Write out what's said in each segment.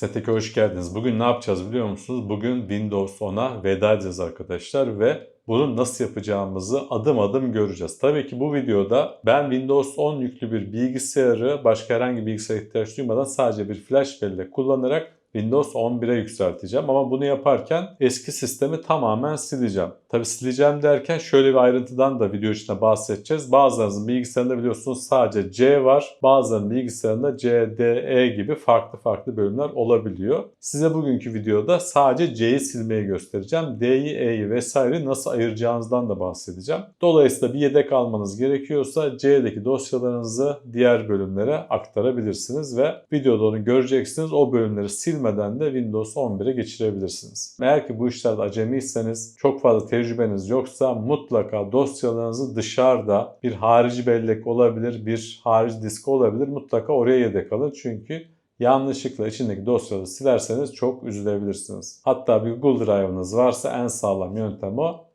Snet'e hoş geldiniz. Bugün ne yapacağız biliyor musunuz? Bugün Windows 10'a veda edeceğiz arkadaşlar ve bunu nasıl yapacağımızı adım adım göreceğiz. Tabii ki bu videoda ben Windows 10 yüklü bir bilgisayarı başka herhangi bir bilgisayara ihtiyaç duymadan sadece bir flash bellek kullanarak Windows 11'e yükselteceğim ama bunu yaparken eski sistemi tamamen sileceğim. Tabi sileceğim derken şöyle bir ayrıntıdan da video içinde bahsedeceğiz. Bazılarınızın bilgisayarında biliyorsunuz sadece C var. Bazılarının bilgisayarında C, D, E gibi farklı farklı bölümler olabiliyor. Size bugünkü videoda sadece C'yi silmeyi göstereceğim. D'yi, E'yi vesaire nasıl ayıracağınızdan da bahsedeceğim. Dolayısıyla bir yedek almanız gerekiyorsa C'deki dosyalarınızı diğer bölümlere aktarabilirsiniz ve videoda onu göreceksiniz. O bölümleri silmeden de Windows 11'e geçirebilirsiniz. Eğer ki bu işlerde acemiyseniz, çok fazla tecrübeniz yoksa mutlaka dosyalarınızı dışarıda bir harici bellek olabilir, bir harici disk olabilir. Mutlaka oraya yedek alın çünkü yanlışlıkla içindeki dosyaları silerseniz çok üzülebilirsiniz. Hatta bir Google Drive'ınız varsa en sağlam yöntem o.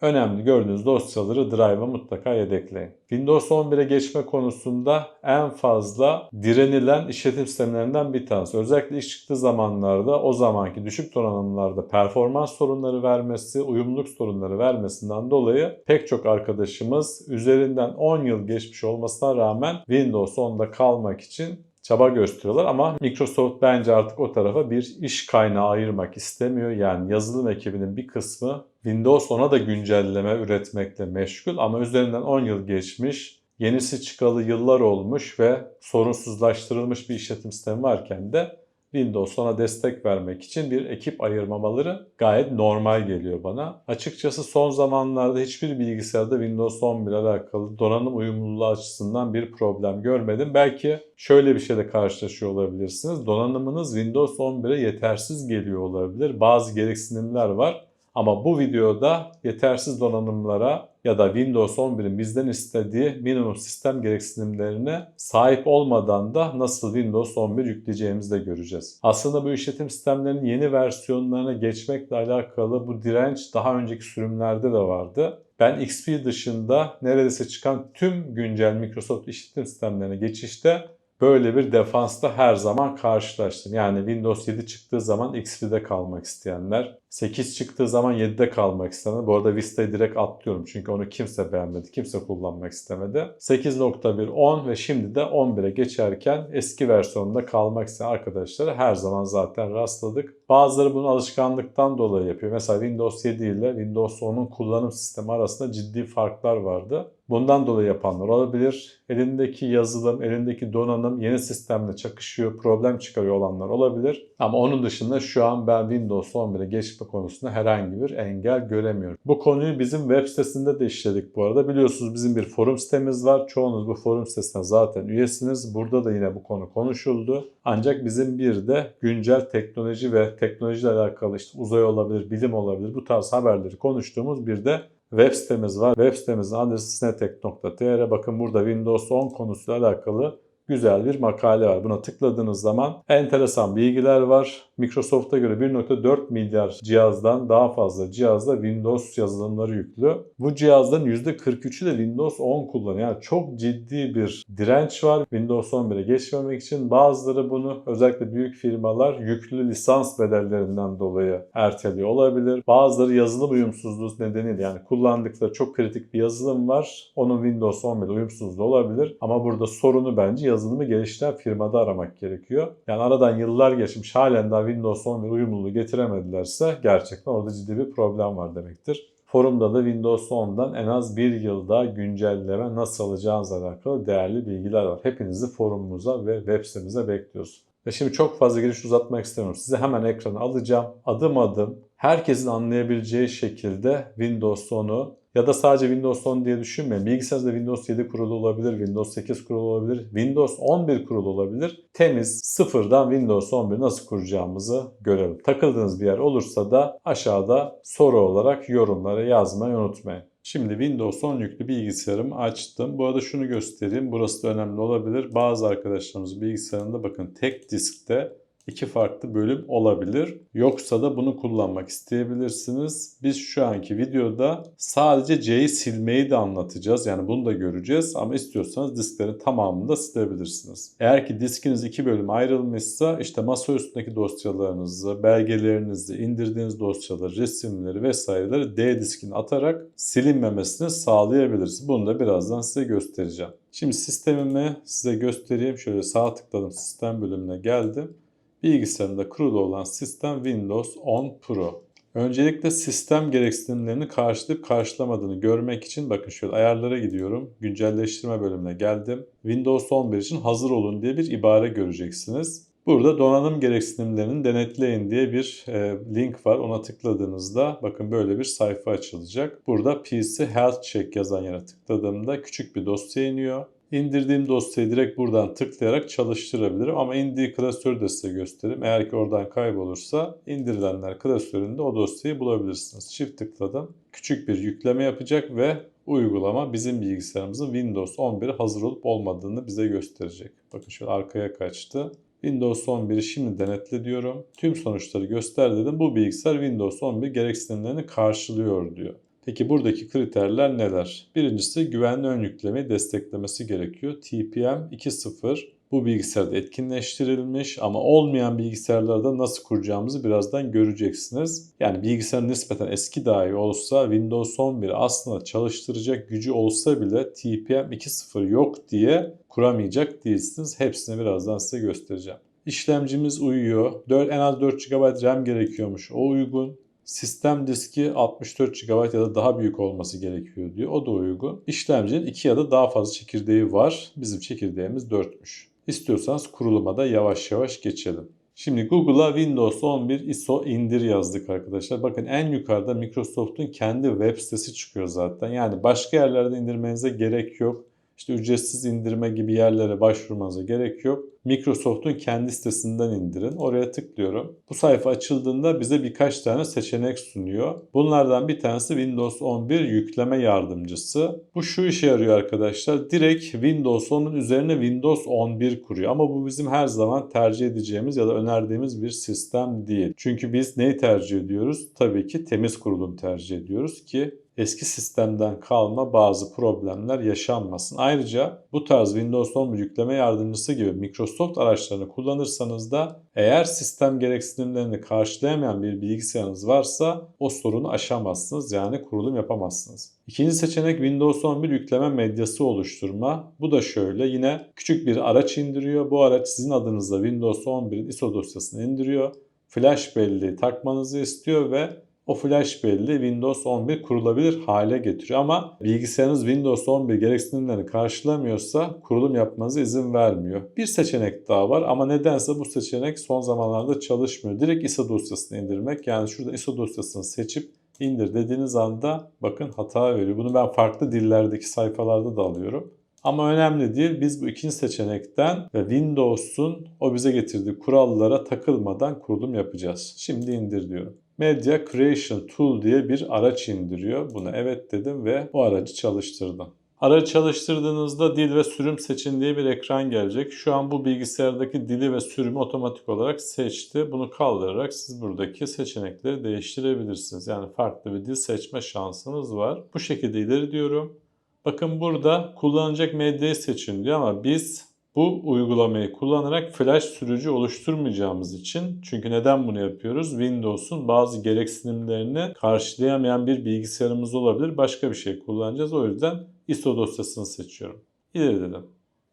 Önemli gördüğünüz dosyaları Drive'a mutlaka yedekleyin. Windows 11'e geçme konusunda en fazla direnilen işletim sistemlerinden bir tanesi. Özellikle ilk çıktığı zamanlarda o zamanki düşük donanımlarda performans sorunları vermesi, uyumluluk sorunları vermesinden dolayı pek çok arkadaşımız üzerinden 10 yıl geçmiş olmasına rağmen Windows 10'da kalmak için çaba gösteriyorlar ama Microsoft bence artık o tarafa bir iş kaynağı ayırmak istemiyor. Yani yazılım ekibinin bir kısmı Windows 10'a da güncelleme üretmekle meşgul ama üzerinden 10 yıl geçmiş, yenisi çıkalı yıllar olmuş ve sorunsuzlaştırılmış bir işletim sistemi varken de Windows 10'a destek vermek için bir ekip ayırmamaları gayet normal geliyor bana. Açıkçası son zamanlarda hiçbir bilgisayarda Windows 11 ile alakalı donanım uyumluluğu açısından bir problem görmedim. Belki şöyle bir şeyle karşılaşıyor olabilirsiniz. Donanımınız Windows 11'e yetersiz geliyor olabilir. Bazı gereksinimler var. Ama bu videoda yetersiz donanımlara ya da Windows 11'in bizden istediği minimum sistem gereksinimlerine sahip olmadan da nasıl Windows 11 yükleyeceğimizi de göreceğiz. Aslında bu işletim sistemlerinin yeni versiyonlarına geçmekle alakalı bu direnç daha önceki sürümlerde de vardı. Ben XP dışında neredeyse çıkan tüm güncel Microsoft işletim sistemlerine geçişte böyle bir defansla her zaman karşılaştım. Yani Windows 7 çıktığı zaman XP'de kalmak isteyenler, 8 çıktığı zaman 7'de kalmak isteyenler. Bu arada Vista'yı direkt atlıyorum çünkü onu kimse beğenmedi, kimse kullanmak istemedi. 8.1, 10 ve şimdi de 11'e geçerken eski versiyonunda kalmak isteyen arkadaşlara her zaman zaten rastladık. Bazıları bunu alışkanlıktan dolayı yapıyor. Mesela Windows 7 ile Windows 10'un kullanım sistemi arasında ciddi farklar vardı. Bundan dolayı yapanlar olabilir. Elindeki yazılım, elindeki donanım yeni sistemle çakışıyor, problem çıkarıyor olanlar olabilir. Ama onun dışında şu an ben Windows 11'e geçme konusunda herhangi bir engel göremiyorum. Bu konuyu bizim web sitesinde de işledik bu arada. Biliyorsunuz bizim bir forum sitemiz var. Çoğunuz bu forum sitesine zaten üyesiniz. Burada da yine bu konu konuşuldu. Ancak bizim bir de güncel teknoloji ve teknolojiyle alakalı işte uzay olabilir, bilim olabilir bu tarz haberleri konuştuğumuz bir de web sitemiz var. Web sitemizin adresi snetek.tr. Bakın burada Windows 10 konusuyla alakalı güzel bir makale var. Buna tıkladığınız zaman enteresan bilgiler var. Microsoft'a göre 1.4 milyar cihazdan daha fazla cihazda Windows yazılımları yüklü. Bu cihazların %43'ü de Windows 10 kullanıyor. Yani çok ciddi bir direnç var Windows 11'e geçmemek için. Bazıları bunu özellikle büyük firmalar yüklü lisans bedellerinden dolayı erteliyor olabilir. Bazıları yazılım uyumsuzluğu nedeniyle yani kullandıkları çok kritik bir yazılım var. Onun Windows 11'de uyumsuzluğu olabilir. Ama burada sorunu bence yazılımı geliştiren firmada aramak gerekiyor. Yani aradan yıllar geçmiş halen daha Windows 11 uyumluluğu getiremedilerse gerçekten orada ciddi bir problem var demektir. Forumda da Windows 10'dan en az bir yılda güncelleme nasıl alacağınızla alakalı değerli bilgiler var. Hepinizi forumumuza ve web sitemize bekliyoruz. Ve şimdi çok fazla giriş uzatmak istemiyorum. Size hemen ekrana alacağım. Adım adım herkesin anlayabileceği şekilde Windows 10'u ya da sadece Windows 10 diye düşünmeyin. Bilgisayarınızda Windows 7 kurulu olabilir, Windows 8 kurulu olabilir, Windows 11 kurulu olabilir. Temiz, sıfırdan Windows 11 nasıl kuracağımızı görelim. Takıldığınız bir yer olursa da aşağıda soru olarak yorumlara yazmayı unutmayın. Şimdi Windows 10 yüklü bilgisayarımı açtım. Bu arada şunu göstereyim. Burası da önemli olabilir. Bazı arkadaşlarımız bilgisayarında bakın tek diskte iki farklı bölüm olabilir. Yoksa da bunu kullanmak isteyebilirsiniz. Biz şu anki videoda sadece C'yi silmeyi de anlatacağız. Yani bunu da göreceğiz ama istiyorsanız disklerin tamamını da silebilirsiniz. Eğer ki diskiniz iki bölüme ayrılmışsa işte masa üstündeki dosyalarınızı, belgelerinizi, indirdiğiniz dosyaları, resimleri vesaireleri D diskine atarak silinmemesini sağlayabiliriz. Bunu da birazdan size göstereceğim. Şimdi sistemimi size göstereyim. Şöyle sağ tıkladım sistem bölümüne geldim. Bilgisayarımda kurulu olan sistem Windows 10 Pro. Öncelikle sistem gereksinimlerini karşılayıp karşılamadığını görmek için bakın şöyle ayarlara gidiyorum. Güncelleştirme bölümüne geldim. Windows 11 için hazır olun diye bir ibare göreceksiniz. Burada donanım gereksinimlerini denetleyin diye bir e, link var. Ona tıkladığınızda bakın böyle bir sayfa açılacak. Burada PC Health Check yazan yere tıkladığımda küçük bir dosya iniyor. İndirdiğim dosyayı direkt buradan tıklayarak çalıştırabilirim ama indiği klasörü de size göstereyim. Eğer ki oradan kaybolursa indirilenler klasöründe o dosyayı bulabilirsiniz. Çift tıkladım. Küçük bir yükleme yapacak ve uygulama bizim bilgisayarımızın Windows 11'e hazır olup olmadığını bize gösterecek. Bakın şöyle arkaya kaçtı. Windows 11'i şimdi denetle diyorum. Tüm sonuçları göster dedim. Bu bilgisayar Windows 11 gereksinimlerini karşılıyor diyor. Peki buradaki kriterler neler? Birincisi güvenli ön yüklemeyi desteklemesi gerekiyor. TPM 2.0 bu bilgisayarda etkinleştirilmiş ama olmayan bilgisayarlarda nasıl kuracağımızı birazdan göreceksiniz. Yani bilgisayar nispeten eski dahi olsa Windows 11 aslında çalıştıracak gücü olsa bile TPM 2.0 yok diye kuramayacak değilsiniz. Hepsini birazdan size göstereceğim. İşlemcimiz uyuyor. 4, en az 4 GB RAM gerekiyormuş. O uygun. Sistem diski 64 GB ya da daha büyük olması gerekiyor diyor. O da uygun. İşlemcinin 2 ya da daha fazla çekirdeği var. Bizim çekirdeğimiz 4'müş. İstiyorsanız kuruluma da yavaş yavaş geçelim. Şimdi Google'a Windows 11 ISO indir yazdık arkadaşlar. Bakın en yukarıda Microsoft'un kendi web sitesi çıkıyor zaten. Yani başka yerlerde indirmenize gerek yok. İşte ücretsiz indirme gibi yerlere başvurmanıza gerek yok. Microsoft'un kendi sitesinden indirin. Oraya tıklıyorum. Bu sayfa açıldığında bize birkaç tane seçenek sunuyor. Bunlardan bir tanesi Windows 11 yükleme yardımcısı. Bu şu işe yarıyor arkadaşlar. Direkt Windows 10'un üzerine Windows 11 kuruyor. Ama bu bizim her zaman tercih edeceğimiz ya da önerdiğimiz bir sistem değil. Çünkü biz neyi tercih ediyoruz? Tabii ki temiz kurulum tercih ediyoruz ki eski sistemden kalma bazı problemler yaşanmasın. Ayrıca bu tarz Windows 11 yükleme yardımcısı gibi Microsoft araçlarını kullanırsanız da eğer sistem gereksinimlerini karşılayamayan bir bilgisayarınız varsa o sorunu aşamazsınız yani kurulum yapamazsınız. İkinci seçenek Windows 11 yükleme medyası oluşturma. Bu da şöyle yine küçük bir araç indiriyor. Bu araç sizin adınızda Windows 11'in ISO dosyasını indiriyor. Flash belleği takmanızı istiyor ve o flash belli Windows 11 kurulabilir hale getiriyor. Ama bilgisayarınız Windows 11 gereksinimlerini karşılamıyorsa kurulum yapmanıza izin vermiyor. Bir seçenek daha var ama nedense bu seçenek son zamanlarda çalışmıyor. Direkt ISO dosyasını indirmek. Yani şurada ISO dosyasını seçip indir dediğiniz anda bakın hata veriyor. Bunu ben farklı dillerdeki sayfalarda da alıyorum. Ama önemli değil. Biz bu ikinci seçenekten ve Windows'un o bize getirdiği kurallara takılmadan kurulum yapacağız. Şimdi indir diyorum. Media Creation Tool diye bir araç indiriyor. Buna evet dedim ve o aracı çalıştırdım. Aracı çalıştırdığınızda dil ve sürüm seçin diye bir ekran gelecek. Şu an bu bilgisayardaki dili ve sürümü otomatik olarak seçti. Bunu kaldırarak siz buradaki seçenekleri değiştirebilirsiniz. Yani farklı bir dil seçme şansınız var. Bu şekilde ileri diyorum. Bakın burada kullanacak medyayı seçin diyor ama biz bu uygulamayı kullanarak flash sürücü oluşturmayacağımız için çünkü neden bunu yapıyoruz? Windows'un bazı gereksinimlerini karşılayamayan bir bilgisayarımız olabilir. Başka bir şey kullanacağız. O yüzden ISO dosyasını seçiyorum. İleri dedim.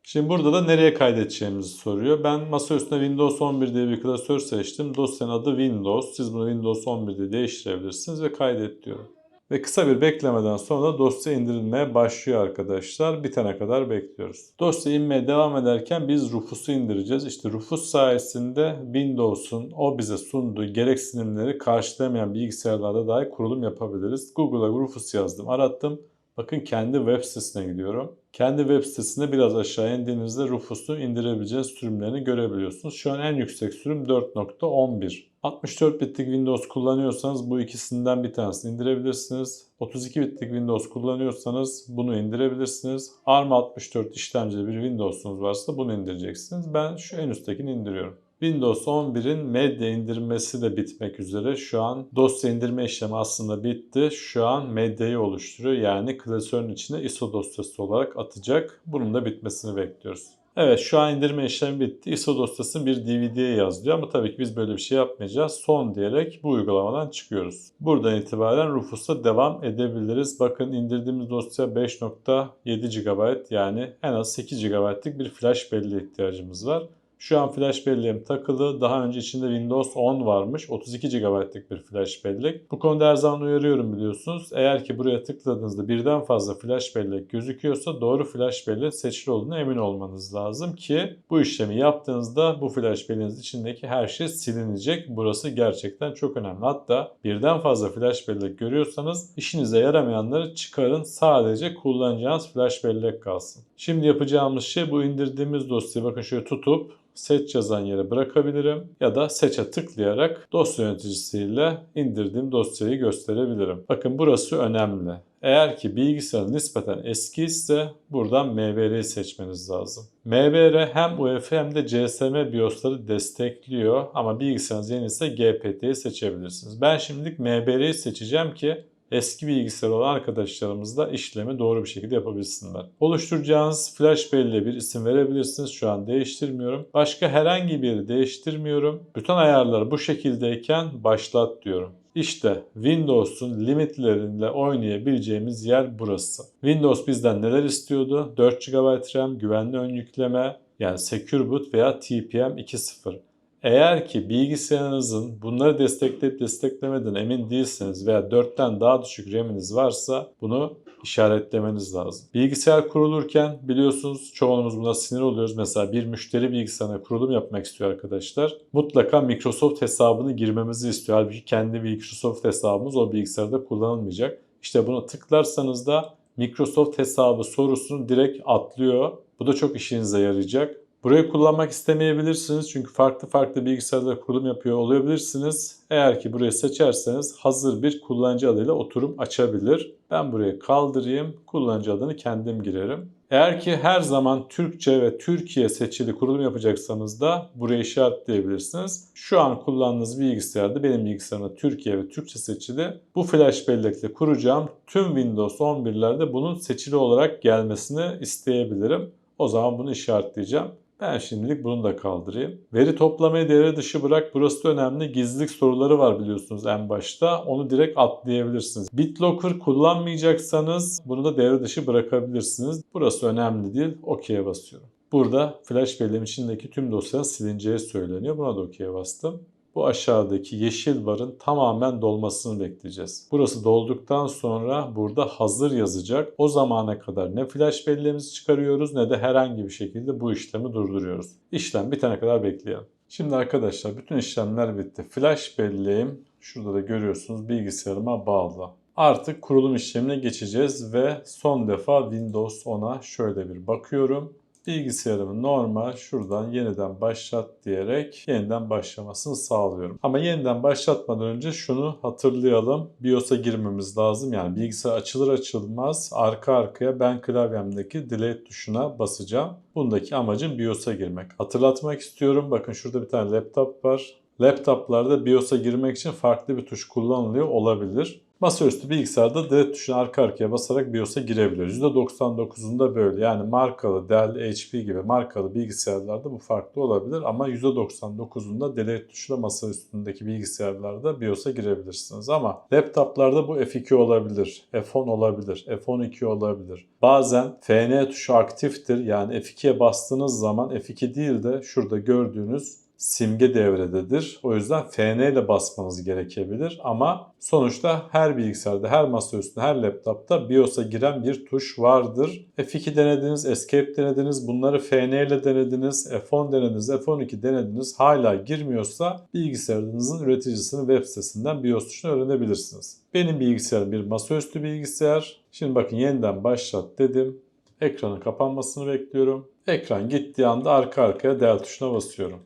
Şimdi burada da nereye kaydedeceğimizi soruyor. Ben masa üstüne Windows 11 diye bir klasör seçtim. Dosyanın adı Windows. Siz bunu Windows 11 diye değiştirebilirsiniz ve kaydet diyorum. Ve kısa bir beklemeden sonra dosya indirilmeye başlıyor arkadaşlar. Bitene kadar bekliyoruz. Dosya inmeye devam ederken biz Rufus'u indireceğiz. İşte Rufus sayesinde Windows'un o bize sunduğu gereksinimleri karşılamayan bilgisayarlarda dahi kurulum yapabiliriz. Google'a Rufus yazdım, arattım. Bakın kendi web sitesine gidiyorum. Kendi web sitesine biraz aşağı indiğinizde Rufus'u indirebileceğiniz sürümlerini görebiliyorsunuz. Şu an en yüksek sürüm 4.11. 64 bitlik Windows kullanıyorsanız bu ikisinden bir tanesini indirebilirsiniz. 32 bitlik Windows kullanıyorsanız bunu indirebilirsiniz. ARM 64 işlemcili bir Windows'unuz varsa bunu indireceksiniz. Ben şu en üsttekini indiriyorum. Windows 11'in medya indirmesi de bitmek üzere. Şu an dosya indirme işlemi aslında bitti. Şu an medyayı oluşturuyor. Yani klasörün içine ISO dosyası olarak atacak. Bunun da bitmesini bekliyoruz. Evet şu an indirme işlemi bitti. ISO dosyasını bir DVD'ye yazıyor ama tabii ki biz böyle bir şey yapmayacağız. Son diyerek bu uygulamadan çıkıyoruz. Buradan itibaren Rufus'a devam edebiliriz. Bakın indirdiğimiz dosya 5.7 GB yani en az 8 GB'lık bir flash belleğe ihtiyacımız var. Şu an flash belleğim takılı. Daha önce içinde Windows 10 varmış. 32 GB'lık bir flash bellek. Bu konuda her zaman uyarıyorum biliyorsunuz. Eğer ki buraya tıkladığınızda birden fazla flash bellek gözüküyorsa doğru flash bellek seçili olduğuna emin olmanız lazım ki bu işlemi yaptığınızda bu flash belleğiniz içindeki her şey silinecek. Burası gerçekten çok önemli. Hatta birden fazla flash bellek görüyorsanız işinize yaramayanları çıkarın. Sadece kullanacağınız flash bellek kalsın. Şimdi yapacağımız şey bu indirdiğimiz dosyayı bakın şöyle tutup seç yazan yere bırakabilirim ya da seçe tıklayarak dosya yöneticisiyle indirdiğim dosyayı gösterebilirim. Bakın burası önemli. Eğer ki bilgisayar nispeten eski ise buradan MBR'yi seçmeniz lazım. MBR hem UEFI hem de CSM BIOS'ları destekliyor ama bilgisayarınız yeni ise GPT'yi seçebilirsiniz. Ben şimdilik MBR'yi seçeceğim ki eski bilgisayar olan arkadaşlarımız da işlemi doğru bir şekilde yapabilsinler. Oluşturacağınız flash belleğe bir isim verebilirsiniz. Şu an değiştirmiyorum. Başka herhangi bir değiştirmiyorum. Bütün ayarlar bu şekildeyken başlat diyorum. İşte Windows'un limitleriyle oynayabileceğimiz yer burası. Windows bizden neler istiyordu? 4 GB RAM, güvenli ön yükleme, yani Secure Boot veya TPM 2.0. Eğer ki bilgisayarınızın bunları destekleyip desteklemeden emin değilseniz veya 4'ten daha düşük RAM'iniz varsa bunu işaretlemeniz lazım. Bilgisayar kurulurken biliyorsunuz çoğunuz buna sinir oluyoruz. Mesela bir müşteri bilgisayarına kurulum yapmak istiyor arkadaşlar. Mutlaka Microsoft hesabını girmemizi istiyor. Halbuki kendi Microsoft hesabımız o bilgisayarda kullanılmayacak. İşte buna tıklarsanız da Microsoft hesabı sorusunu direkt atlıyor. Bu da çok işinize yarayacak. Burayı kullanmak istemeyebilirsiniz çünkü farklı farklı bilgisayarlara kurulum yapıyor olabilirsiniz. Eğer ki burayı seçerseniz hazır bir kullanıcı adıyla oturum açabilir. Ben burayı kaldırayım, kullanıcı adını kendim girerim. Eğer ki her zaman Türkçe ve Türkiye seçili kurulum yapacaksanız da burayı işaretleyebilirsiniz. Şu an kullandığınız bilgisayarda benim bilgisayarımda Türkiye ve Türkçe seçili. Bu flash bellekle kuracağım tüm Windows 11'lerde bunun seçili olarak gelmesini isteyebilirim. O zaman bunu işaretleyeceğim. Ben şimdilik bunu da kaldırayım. Veri toplamayı devre dışı bırak. Burası da önemli. Gizlilik soruları var biliyorsunuz en başta. Onu direkt atlayabilirsiniz. BitLocker kullanmayacaksanız bunu da devre dışı bırakabilirsiniz. Burası önemli değil. OK'ye basıyorum. Burada flash belleğim içindeki tüm dosyanın silineceği söyleniyor. Buna da OK'ye bastım bu aşağıdaki yeşil barın tamamen dolmasını bekleyeceğiz. Burası dolduktan sonra burada hazır yazacak. O zamana kadar ne flash belleğimizi çıkarıyoruz ne de herhangi bir şekilde bu işlemi durduruyoruz. İşlem bitene kadar bekleyelim. Şimdi arkadaşlar bütün işlemler bitti. Flash belleğim şurada da görüyorsunuz bilgisayarıma bağlı. Artık kurulum işlemine geçeceğiz ve son defa Windows 10'a şöyle bir bakıyorum bilgisayarımı normal şuradan yeniden başlat diyerek yeniden başlamasını sağlıyorum. Ama yeniden başlatmadan önce şunu hatırlayalım. BIOS'a girmemiz lazım. Yani bilgisayar açılır açılmaz arka arkaya ben klavyemdeki delete tuşuna basacağım. Bundaki amacım BIOS'a girmek. Hatırlatmak istiyorum. Bakın şurada bir tane laptop var. Laptoplarda BIOS'a girmek için farklı bir tuş kullanılıyor olabilir. Masaüstü bilgisayarda delete tuşuna arka arkaya basarak BIOS'a girebiliyoruz. %99'unda böyle. Yani markalı Dell, HP gibi markalı bilgisayarlarda bu farklı olabilir ama %99'unda delete tuşuyla masa üstündeki bilgisayarlarda BIOS'a girebilirsiniz. Ama laptoplarda bu F2 olabilir, F10 olabilir, F12 olabilir. Bazen FN tuşu aktiftir. Yani F2'ye bastığınız zaman F2 değil de şurada gördüğünüz simge devrededir. O yüzden FN ile basmanız gerekebilir ama sonuçta her bilgisayarda, her masaüstünde, her laptopta BIOS'a giren bir tuş vardır. F2 denediniz, Escape denediniz, bunları FN ile denediniz, F10 denediniz, F12 denediniz. Hala girmiyorsa bilgisayarınızın üreticisinin web sitesinden BIOS tuşunu öğrenebilirsiniz. Benim bilgisayarım bir masaüstü bilgisayar. Şimdi bakın yeniden başlat dedim. Ekranın kapanmasını bekliyorum. Ekran gittiği anda arka arkaya del tuşuna basıyorum.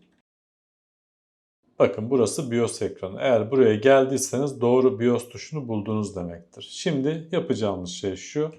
Bakın burası BIOS ekranı. Eğer buraya geldiyseniz doğru BIOS tuşunu buldunuz demektir. Şimdi yapacağımız şey şu.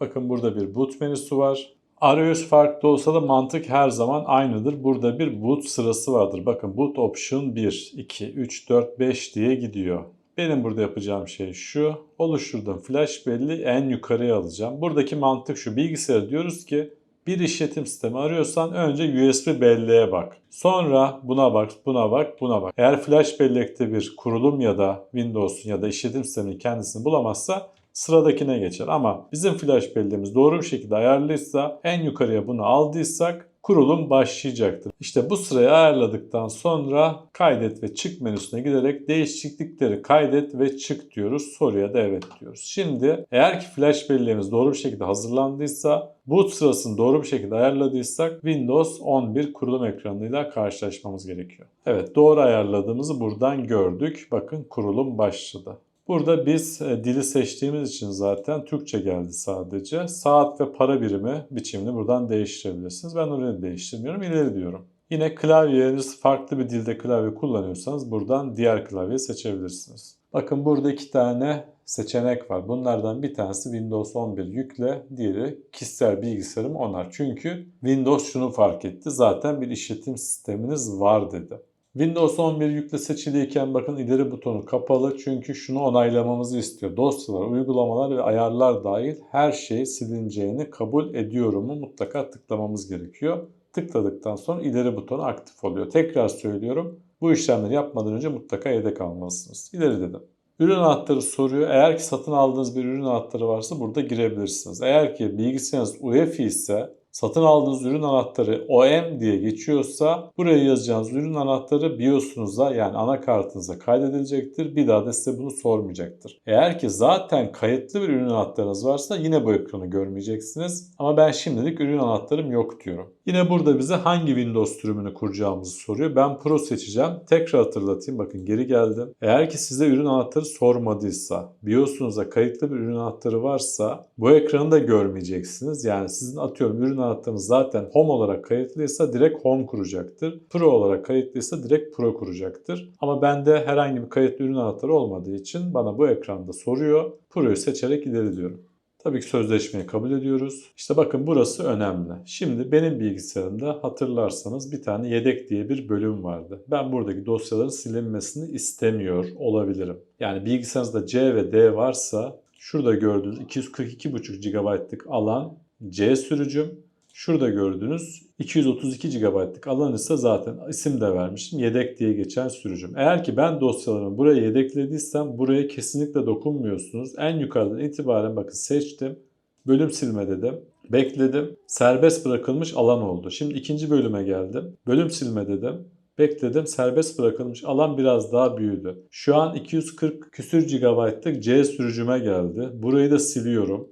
Bakın burada bir boot menüsü var. Arayüz farklı olsa da mantık her zaman aynıdır. Burada bir boot sırası vardır. Bakın boot option 1, 2, 3, 4, 5 diye gidiyor. Benim burada yapacağım şey şu. Oluşturdum flash belli en yukarıya alacağım. Buradaki mantık şu. Bilgisayar diyoruz ki bir işletim sistemi arıyorsan önce USB belleğe bak. Sonra buna bak, buna bak, buna bak. Eğer flash bellekte bir kurulum ya da Windows'un ya da işletim sisteminin kendisini bulamazsa sıradakine geçer. Ama bizim flash belleğimiz doğru bir şekilde ayarlıysa en yukarıya bunu aldıysak kurulum başlayacaktır. İşte bu sırayı ayarladıktan sonra kaydet ve çık menüsüne giderek değişiklikleri kaydet ve çık diyoruz. Soruya da evet diyoruz. Şimdi eğer ki flash belleğimiz doğru bir şekilde hazırlandıysa boot sırasını doğru bir şekilde ayarladıysak Windows 11 kurulum ekranıyla karşılaşmamız gerekiyor. Evet doğru ayarladığımızı buradan gördük. Bakın kurulum başladı. Burada biz e, dili seçtiğimiz için zaten Türkçe geldi sadece. Saat ve para birimi biçimini buradan değiştirebilirsiniz. Ben orayı değiştirmiyorum, ileri diyorum. Yine klavyeniz farklı bir dilde klavye kullanıyorsanız buradan diğer klavyeyi seçebilirsiniz. Bakın burada iki tane seçenek var. Bunlardan bir tanesi Windows 11 yükle, diğeri kişisel bilgisayarım onar. Çünkü Windows şunu fark etti. Zaten bir işletim sisteminiz var dedi. Windows 11 yükle seçiliyken bakın ileri butonu kapalı çünkü şunu onaylamamızı istiyor. Dosyalar, uygulamalar ve ayarlar dahil her şey silineceğini kabul ediyorumu mutlaka tıklamamız gerekiyor. Tıkladıktan sonra ileri butonu aktif oluyor. Tekrar söylüyorum bu işlemleri yapmadan önce mutlaka yedek almalısınız. İleri dedim. Ürün anahtarı soruyor. Eğer ki satın aldığınız bir ürün anahtarı varsa burada girebilirsiniz. Eğer ki bilgisayarınız UEFI ise satın aldığınız ürün anahtarı OM diye geçiyorsa buraya yazacağınız ürün anahtarı BIOS'unuza yani anakartınıza kaydedilecektir. Bir daha da size bunu sormayacaktır. Eğer ki zaten kayıtlı bir ürün anahtarınız varsa yine bu ekranı görmeyeceksiniz. Ama ben şimdilik ürün anahtarım yok diyorum. Yine burada bize hangi Windows sürümünü kuracağımızı soruyor. Ben Pro seçeceğim. Tekrar hatırlatayım. Bakın geri geldim. Eğer ki size ürün anahtarı sormadıysa, BIOS'unuza kayıtlı bir ürün anahtarı varsa bu ekranı da görmeyeceksiniz. Yani sizin atıyorum ürün anahtarınız zaten Home olarak kayıtlıysa direkt Home kuracaktır. Pro olarak kayıtlıysa direkt Pro kuracaktır. Ama bende herhangi bir kayıtlı ürün anahtarı olmadığı için bana bu ekranda soruyor. Pro'yu seçerek ileri diyorum. Tabii ki sözleşmeyi kabul ediyoruz. İşte bakın burası önemli. Şimdi benim bilgisayarımda hatırlarsanız bir tane yedek diye bir bölüm vardı. Ben buradaki dosyaların silinmesini istemiyor olabilirim. Yani bilgisayarınızda C ve D varsa şurada gördüğünüz 242,5 GB'lık alan C sürücüm. Şurada gördüğünüz 232 GB'lık alan ise zaten isim de vermiştim. Yedek diye geçen sürücüm. Eğer ki ben dosyalarımı buraya yedeklediysem buraya kesinlikle dokunmuyorsunuz. En yukarıdan itibaren bakın seçtim. Bölüm silme dedim. Bekledim. Serbest bırakılmış alan oldu. Şimdi ikinci bölüme geldim. Bölüm silme dedim. Bekledim. Serbest bırakılmış alan biraz daha büyüdü. Şu an 240 küsür GB'lık C sürücüme geldi. Burayı da siliyorum.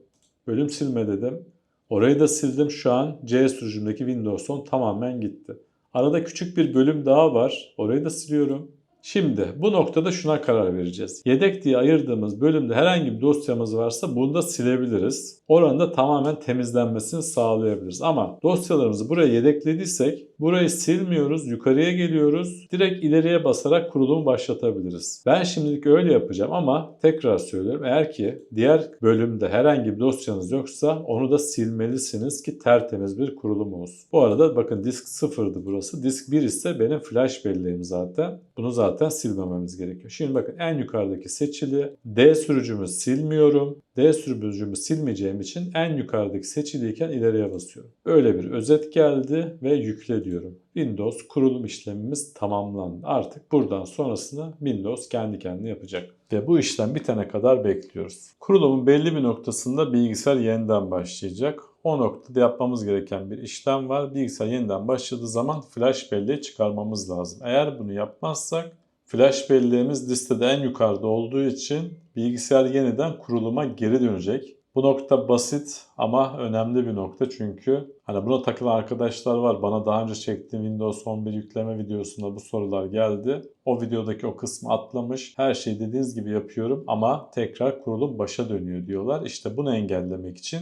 Bölüm silme dedim. Orayı da sildim. Şu an C sürücümdeki Windows 10 tamamen gitti. Arada küçük bir bölüm daha var. Orayı da siliyorum. Şimdi bu noktada şuna karar vereceğiz. Yedek diye ayırdığımız bölümde herhangi bir dosyamız varsa bunu da silebiliriz. Oranın da tamamen temizlenmesini sağlayabiliriz. Ama dosyalarımızı buraya yedeklediysek burayı silmiyoruz, yukarıya geliyoruz. Direkt ileriye basarak kurulumu başlatabiliriz. Ben şimdilik öyle yapacağım ama tekrar söylüyorum. Eğer ki diğer bölümde herhangi bir dosyanız yoksa onu da silmelisiniz ki tertemiz bir kurulum olsun. Bu arada bakın disk sıfırdı burası. Disk 1 ise benim flash belleğim zaten. Bunu zaten silmememiz gerekiyor. Şimdi bakın en yukarıdaki seçili. D sürücümü silmiyorum. D sürücümü silmeyeceğim için en yukarıdaki seçiliyken ileriye basıyorum. Böyle bir özet geldi ve yükle diyorum. Windows kurulum işlemimiz tamamlandı. Artık buradan sonrasını Windows kendi kendine yapacak. Ve bu işlem bitene kadar bekliyoruz. Kurulumun belli bir noktasında bilgisayar yeniden başlayacak. O noktada yapmamız gereken bir işlem var. Bilgisayar yeniden başladığı zaman flash belleği çıkarmamız lazım. Eğer bunu yapmazsak flash belleğimiz listede en yukarıda olduğu için bilgisayar yeniden kuruluma geri dönecek. Bu nokta basit ama önemli bir nokta çünkü hani buna takılan arkadaşlar var. Bana daha önce çektiğim Windows 11 yükleme videosunda bu sorular geldi. O videodaki o kısmı atlamış. Her şeyi dediğiniz gibi yapıyorum ama tekrar kurulum başa dönüyor diyorlar. İşte bunu engellemek için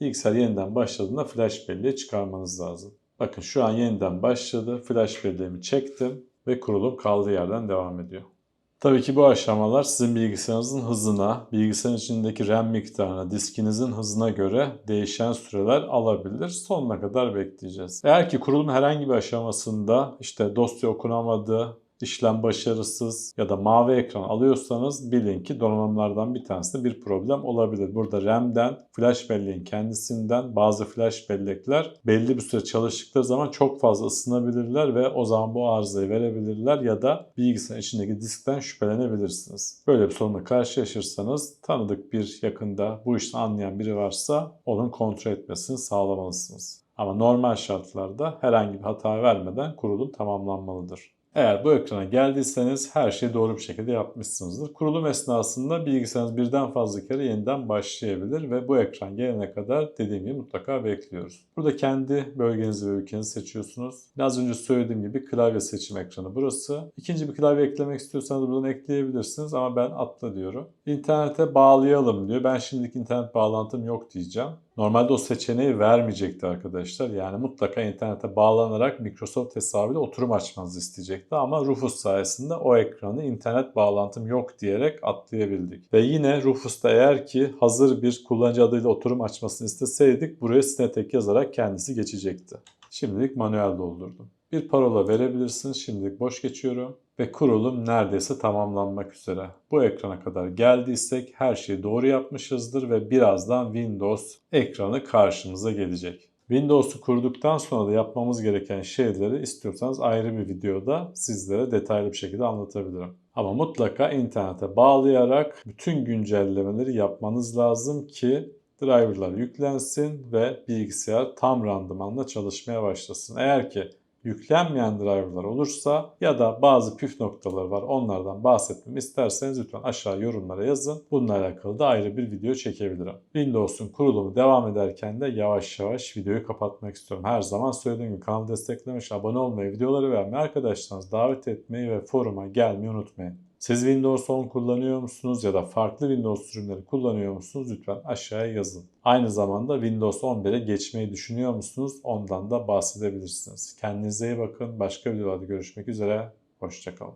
bilgisayar yeniden başladığında flash belleği çıkarmanız lazım. Bakın şu an yeniden başladı. Flash belleğimi çektim ve kurulum kaldığı yerden devam ediyor. Tabii ki bu aşamalar sizin bilgisayarınızın hızına, bilgisayarın içindeki RAM miktarına, diskinizin hızına göre değişen süreler alabilir. Sonuna kadar bekleyeceğiz. Eğer ki kurulum herhangi bir aşamasında işte dosya okunamadı, işlem başarısız ya da mavi ekran alıyorsanız bilin ki donanımlardan bir tanesinde bir problem olabilir. Burada RAM'den, flash belleğin kendisinden bazı flash bellekler belli bir süre çalıştıkları zaman çok fazla ısınabilirler ve o zaman bu arızayı verebilirler ya da bilgisayarın içindeki diskten şüphelenebilirsiniz. Böyle bir sorunla karşılaşırsanız tanıdık bir yakında bu işten anlayan biri varsa onun kontrol etmesini sağlamalısınız. Ama normal şartlarda herhangi bir hata vermeden kurulum tamamlanmalıdır. Eğer bu ekrana geldiyseniz her şeyi doğru bir şekilde yapmışsınızdır. Kurulum esnasında bilgisayarınız birden fazla kere yeniden başlayabilir ve bu ekran gelene kadar dediğim gibi mutlaka bekliyoruz. Burada kendi bölgenizi ve ülkenizi seçiyorsunuz. Az önce söylediğim gibi klavye seçim ekranı burası. İkinci bir klavye eklemek istiyorsanız buradan ekleyebilirsiniz ama ben atla diyorum. İnternete bağlayalım diyor. Ben şimdilik internet bağlantım yok diyeceğim. Normalde o seçeneği vermeyecekti arkadaşlar. Yani mutlaka internete bağlanarak Microsoft hesabıyla oturum açmanızı isteyecekti. Ama Rufus sayesinde o ekranı internet bağlantım yok diyerek atlayabildik. Ve yine Rufus'ta eğer ki hazır bir kullanıcı adıyla oturum açmasını isteseydik buraya Snetek yazarak kendisi geçecekti. Şimdilik manuel doldurdum. Bir parola verebilirsiniz. Şimdilik boş geçiyorum. Ve kurulum neredeyse tamamlanmak üzere. Bu ekrana kadar geldiysek her şeyi doğru yapmışızdır ve birazdan Windows ekranı karşımıza gelecek. Windows'u kurduktan sonra da yapmamız gereken şeyleri istiyorsanız ayrı bir videoda sizlere detaylı bir şekilde anlatabilirim. Ama mutlaka internete bağlayarak bütün güncellemeleri yapmanız lazım ki driverlar yüklensin ve bilgisayar tam randımanla çalışmaya başlasın. Eğer ki yüklenmeyen driverlar olursa ya da bazı püf noktaları var onlardan bahsetmemi isterseniz lütfen aşağı yorumlara yazın. Bununla alakalı da ayrı bir video çekebilirim. Windows'un kurulumu devam ederken de yavaş yavaş videoyu kapatmak istiyorum. Her zaman söylediğim gibi kanalı desteklemiş, abone olmayı, videoları beğenmeyi, arkadaşlarınızı davet etmeyi ve foruma gelmeyi unutmayın. Siz Windows 10 kullanıyor musunuz ya da farklı Windows sürümleri kullanıyor musunuz? Lütfen aşağıya yazın. Aynı zamanda Windows 11'e geçmeyi düşünüyor musunuz? Ondan da bahsedebilirsiniz. Kendinize iyi bakın. Başka videolarda görüşmek üzere. Hoşçakalın.